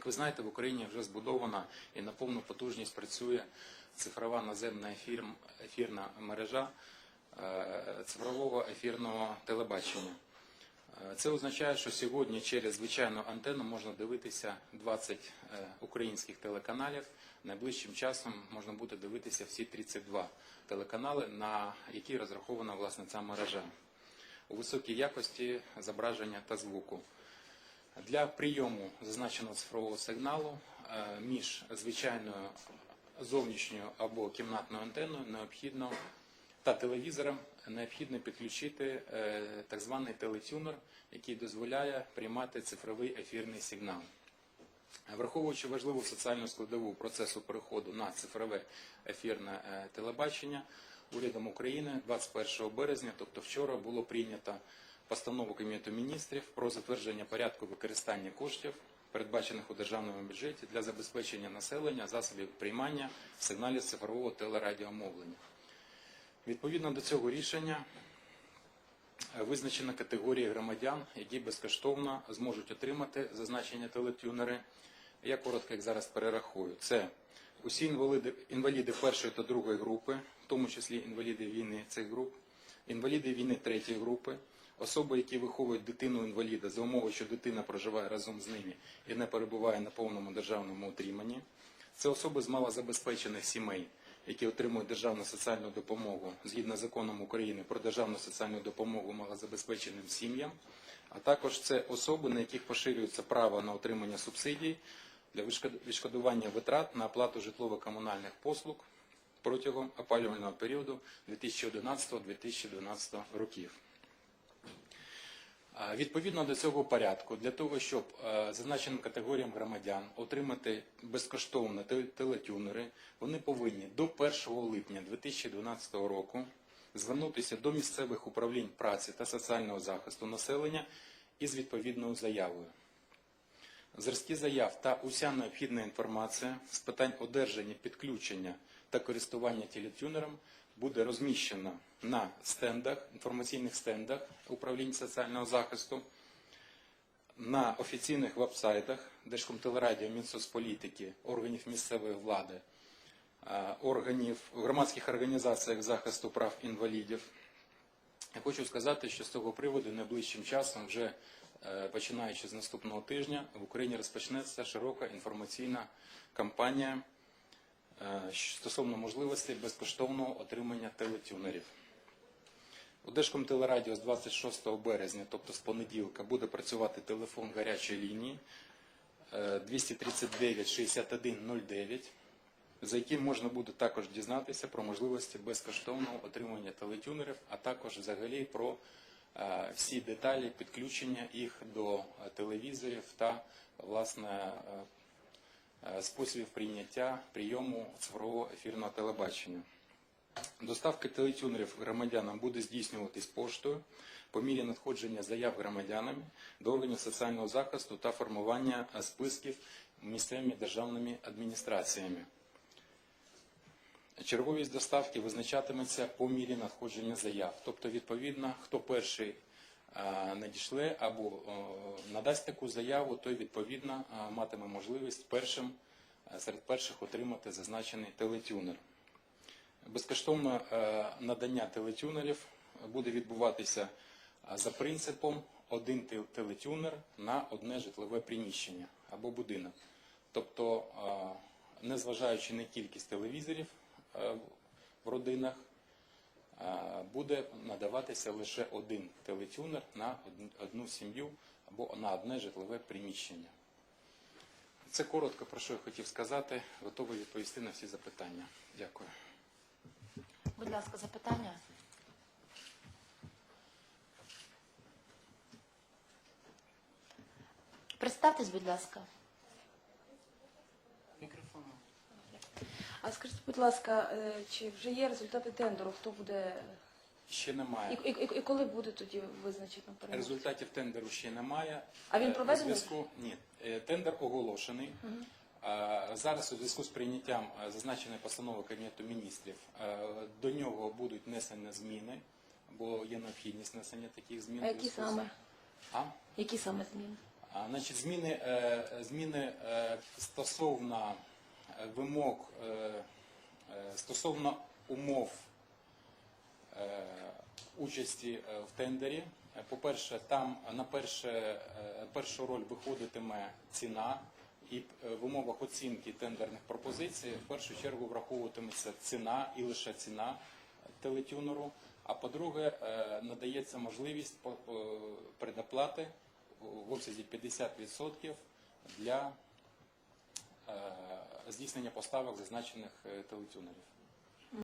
Як ви знаєте, в Україні вже збудована і на повну потужність працює цифрова наземна ефір- ефірна мережа е, цифрового ефірного телебачення. Е, Це означає, що сьогодні через звичайну антенну можна дивитися 20 е, українських телеканалів. Найближчим часом можна буде дивитися всі 32 телеканали, на які розрахована власне ця мережа у високій якості зображення та звуку. Для прийому зазначеного цифрового сигналу е, між звичайною зовнішньою або кімнатною антенною необхідно та телевізором необхідно підключити е, так званий телетюнер, який дозволяє приймати цифровий ефірний сигнал. Враховуючи важливу соціальну складову процесу переходу на цифрове ефірне е, телебачення, урядом України 21 березня, тобто вчора, було прийнято постанову Кабінету міністрів про затвердження порядку використання коштів, передбачених у державному бюджеті для забезпечення населення засобів приймання сигналів цифрового телерадіомовлення. Відповідно до цього рішення е, визначена категорія громадян, які безкоштовно зможуть отримати зазначення телетюнери. Я коротко їх зараз перерахую. Це усі інваліди, інваліди першої та другої групи, в тому числі інваліди війни цих груп, інваліди війни третьої групи, особи, які виховують дитину інваліда за умови, що дитина проживає разом з ними і не перебуває на повному державному утриманні. Це особи з малозабезпечених сімей, які отримують державну соціальну допомогу згідно законом України про державну соціальну допомогу малозабезпеченим сім'ям, а також це особи, на яких поширюється право на отримання субсидій для відшкодування витрат на оплату житлово-комунальних послуг протягом опалювального періоду 2011-2012 років. Відповідно до цього порядку, для того, щоб зазначеним категоріям громадян отримати безкоштовно телетюнери, вони повинні до 1 липня 2012 року звернутися до місцевих управлінь праці та соціального захисту населення із відповідною заявою. Зразки заяв та уся необхідна інформація з питань одержання, підключення та користування телетюнером буде розміщена на стендах, інформаційних стендах управлінь соціального захисту, на офіційних вебсайтах Держкомтелерадіо, Мінсоцполітики, органів місцевої влади, е, органів, громадських організаціях захисту прав інвалідів. Я хочу сказати, що з цього приводу найближчим часом, вже починаючи з наступного тижня, в Україні розпочнеться широка інформаційна кампанія е, стосовно можливості безкоштовного отримання телетюнерів. У Держкомтелерадіо з 26 березня, тобто з понеділка, буде працювати телефон гарячої лінії е, 239 61 09, за яким можна буде також дізнатися про можливості безкоштовного отримання телетюнерів, а також взагалі про е, всі деталі підключення їх до е, телевізорів та власне е, е, способів прийняття прийому цифрового ефірного телебачення. Доставка телетюнерів громадянам буде здійснюватись поштою по мірі надходження заяв громадянами до органів соціального захисту та формування е, списків місцевими державними адміністраціями. Черговість доставки визначатиметься по мірі надходження заяв. Тобто, відповідно, хто перший е, надішле або е, надасть таку заяву, той відповідно е, матиме можливість першим серед перших отримати зазначений телетюнер. Безкоштовне надання телетюнерів буде відбуватися за принципом один телетюнер на одне житлове приміщення або будинок. Тобто, незважаючи на кількість телевізорів в родинах, е, буде надаватися лише один телетюнер на одну сім'ю або на одне житлове приміщення. Це коротко про що я хотів сказати. Готовий відповісти на всі запитання. Дякую. Будь ласка, запитання. Представтесь, будь ласка. А скажіть, будь ласка, е, чи вже є результати тендеру? Хто буде Ще немає. і, і, і коли буде тоді визначено переможця? Результатів тендеру ще немає. А він Е, у проведений? зв'язку ні. Е, Тендер оголошений. А Зараз у зв'язку з прийняттям е, зазначеної постанови Кабінету міністрів е, до нього будуть внесені зміни, бо є необхідність внесення таких змін. А у які зв'язку з- саме? А? Які саме зміни? А, Значить, зміни, е, зміни е, стосовно е, вимог, е, е, стосовно умов е, участі в тендері. По-перше, там на перше, першу роль виходитиме ціна, і в умовах оцінки тендерних пропозицій в першу чергу враховуватиметься ціна і лише ціна телетюнеру. А по-друге, надається можливість предоплати в обсязі 50% для здійснення поставок зазначених е, телетюнерів.